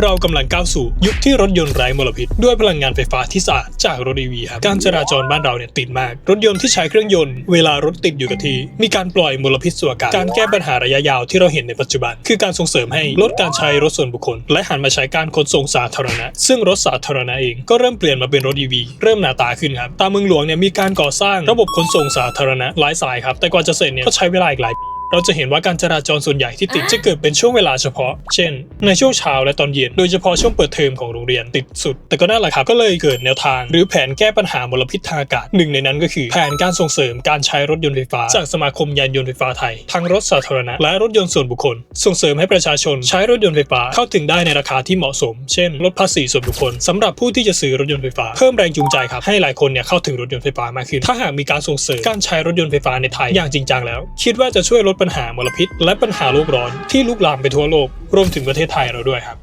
เรากำลังก้าวสู่ยุคที่รถยนต์ไร้มลพิษ ด้วยพลังงานไฟฟ้าที่สะอาดจากรถ EV ครับ การจราจรบ้านเราเนี่ยติดมาก รถยนต์ที่ใช้เครื่องยนต์เวลารถติดอยู่กับที่มีการปล่อยมลพิษสู่อากาศการแก้ปัญหาระยะยาวที่เราเห็นในปัจจุบัน คือการส่งเสริมให้ลดการใช้รถส่วนบุคคล และหันมาใช้การขนส่งสาธารณะ ซึ่งรถสาธารณะเองก็เริ่มเปลี่ยนมาเป็นรถ EV เริ่มหนาตาขึ้นครับตามเมืองหลวงเนี่ยมีการก่อสร้างระบบขนส่งสาธารณะหลายสายครับแต่กว่าจะเสร็จเนี่ยก็ใช้เวลาอีกหลายปี เราจะเห็นว่าการจราจรส่วนใหญ่ที่ติดจะเกิดเป็นช่วงเวลาเฉพาะ เช่น ในช่วงเช้าและตอนเย็น โดยเฉพาะช่วงเปิดเทอมของโรงเรียนติดสุด แต่ก็นั่นแหละครับก็เลยเกิดแนวทาง หรือแผนแก้ปัญหามลพิษทางอากาศหนึ่งในนั้นก็คือ แผนการส่งเสริมการใช้รถยนต์ไฟฟ้า จากสมาคมยานยนต์ไฟฟ้าไทยทั้งรถสาธารณะและรถยนต์ส่วนบุคคล ส่งเสริมให้ประชาชนใช้รถยนต์ไฟฟ้าเข้าถึงได้ในราคาที่เหมาะสม เช่น ลดภาษีส่วนบุคคลสำหรับผู้ที่จะซื้อรถยนต์ไฟฟ้าเพิ่มแรงจูงใจครับให้หลายคนเนี่ยเข้าถึงรถยนต์ไฟฟ้ามากขึ้น ถ้าหากมีการส่งเสริมการใช้รถยนต์ไฟฟ้าในไทยอย่างจริงจังแล้ว คิดว่าจะช่วยลดปัญหามลพิษ และปัญหาโลกร้อนที่ลุกลามไปทั่วโลกรวมถึงประเทศไทยเราด้วยครับ